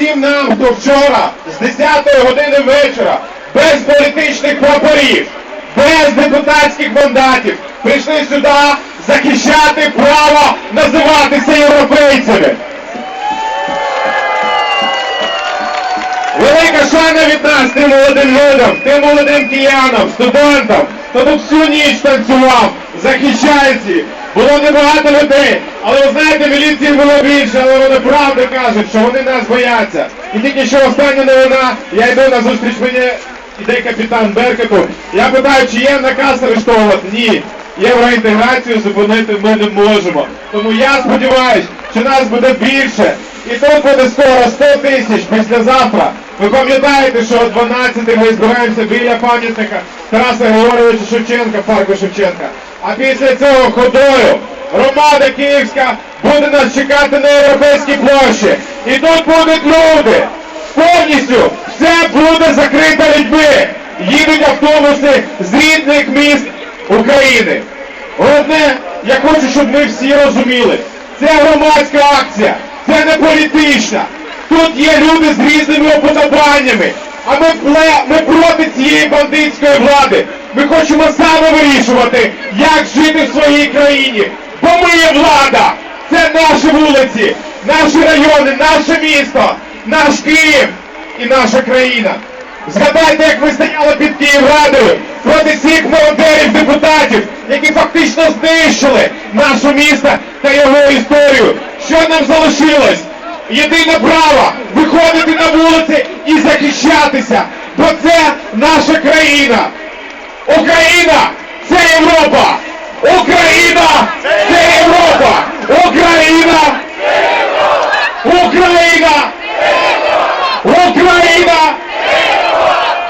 Всім нам, хто вчора з 10 години вечора без політичних прапорів, без депутатських мандатів прийшли сюди захищати право називатися європейцями. Велика шана від нас тим молодим людям, тим молодим киянам, студентам, хто тут всю ніч танцював, захищаючи. Було небагато людей, але ви знаєте, міліції було більше, але вони правду кажуть, що вони нас бояться. І тільки що остання новина, я йду на зустріч мені, іде капітан Беркету. Я питаю, чи є наказ арештовувати? Ні. Євроінтеграцію зупинити ми не можемо. Тому я сподіваюся, що нас буде більше. І тут буде скоро 100 тисяч післязавтра. Ви пам'ятаєте, що о 12 ми збираємося біля пам'ятника Тараса Григоровича Шевченка, парку Шевченка. А після цього ходою громада Київська буде нас чекати на європейській площі. І тут будуть люди. Повністю все буде закрито людьми. Їдуть автобуси з рідних міст України. Головне, я хочу, щоб ми всі розуміли, це громадська акція, це не політична. Тут є люди з різними уподобаннями. А ми, ми проти цієї бандитської влади. Ми хочемо саме вирішувати, як жити в своїй країні. Бо ми є влада. Це наші вулиці, наші райони, наше місто, наш Київ і наша країна. Згадайте, як ви стояли під Київрадою проти цих молодерів депутатів, які фактично знищили наше місто та його історію. Що нам залишилось? Єдине право виходити на вулиці і захищатися, бо це наша країна. Україна це Європа! Україна це Європа! Україна! Україна! Україна!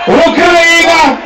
Україна!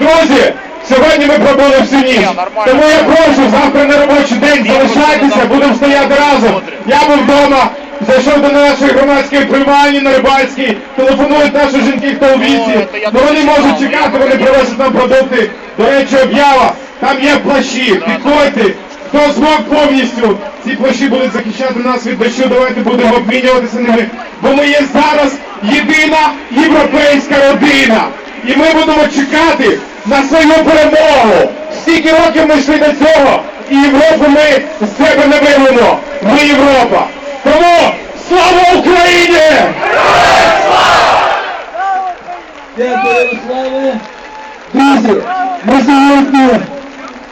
Друзі, сьогодні ми пробули всю ніч. Тому я прошу завтра на робочий день залишайтеся, будемо стояти разом. Я був вдома, зайшов до нашої громадської приймальні на Рибальській, телефонують наші жінки, хто у віці. Ну вони можуть чекати, вони привозять нам продукти. До речі, об'ява, там є плащі, підходьте. Хто змог повністю, ці плащі будуть захищати нас від дощу, давайте будемо обмінюватися ними. Бо ми є зараз єдина європейська родина. І ми будемо чекати на свою перемогу. Стільки років ми йшли до цього, і Європу ми з себе не вирвемо. Ми Європа. Тому слава Україні! Дякую, Ярославе. Друзі, ми сьогодні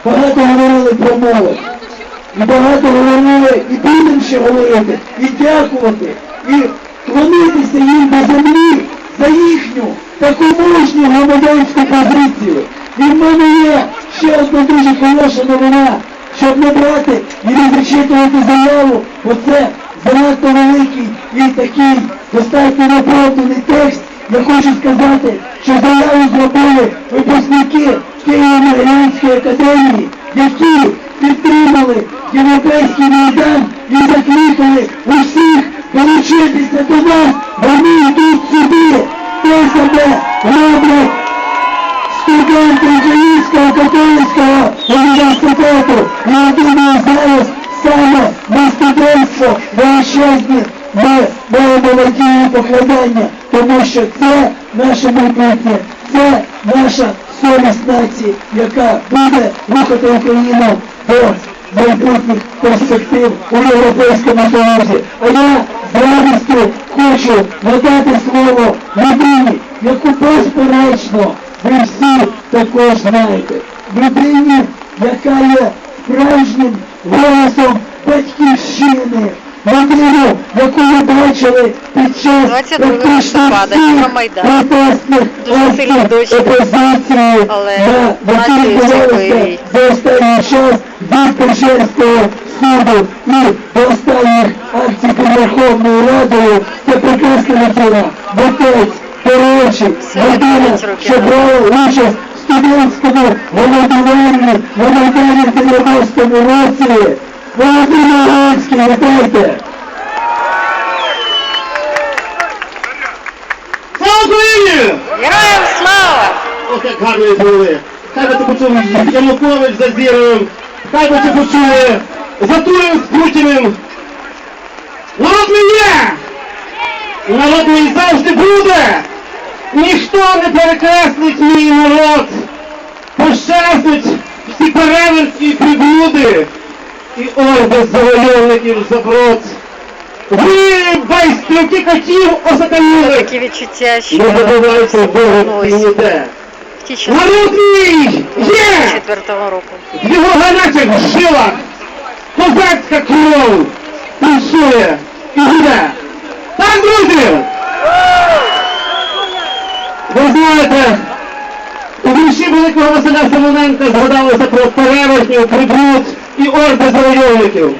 багато говорили про молодь. І багато говорили, і будемо ще говорити, і дякувати, і клонитися їм до землі за їхню таку мужню громадянську позицію. І в мене є ще одна дуже хороша новина, щоб не брати і не зачитувати заяву, оце занадто великий і такий достатньо наповнений текст. Я хочу сказати, що заяву зробили випускники Києво-Могилянської академії, які підтримали європейський майдан і закликали усіх долучитися до нас. Я думаю, зараз саме студентство величезне ми маємо надію покладання, тому що це наше майбутнє, це наша совість нації, яка буде рухати Україну до майбутніх перспектив у Європейському Союзі. А я з радістю хочу надати слово людині, яку безперечно ви всі також знаєте. Людині, яка є справжнім голосом батьківщини. Людину, яку ви бачили під час протестних опозиції, на які відбувалися за останній час від Печерського суду і до останніх акцій під Верховною Радою. Це прекрасна людина, отець, дорожчий, людина, що брала участь студентському на Майдані в 90-му році. Володимир Ленський, вітайте! Слава Україні! Героям слава! Ох, як гарно зробили. Хай би ти почув Янукович за Зіровим, хай би ти почули за Турин з Путіним. Народ ми є! Народний завжди буде! Ніхто не перекреслить мій народ! Пощаснуть всі переверті і приблуди! І орди завойовників заброд! Ви, байстрюки котів, осатаніли! Такі відчуття, що Не забувайте Богу часи Народ мій! Є! четвертого року. В його гарячих жилах козацька кров пульсує і гуде. Так, друзі! Ви у вірші великого Василя Семененка згадалося про перевертнів, прибрут і орди завойовників.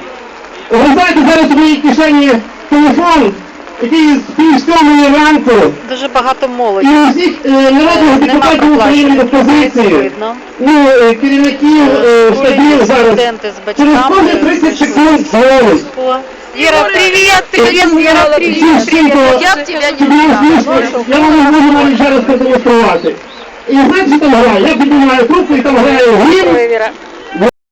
Ви знаєте, зараз у моїй кишені телефон, який з пів ранку, Дуже багато і усіх е, народних депутатів України опозиції видно. ну, е, керівників е, штабів зараз. Через кожні 30 секунд. О, Вера, привет! Привет, Вера, привет! привет. Я в тебя не знаю. я вам не можу навіть зараз продемонструвати. І знаєте, що там грає? Я піднімаю трубку і там грає гімн.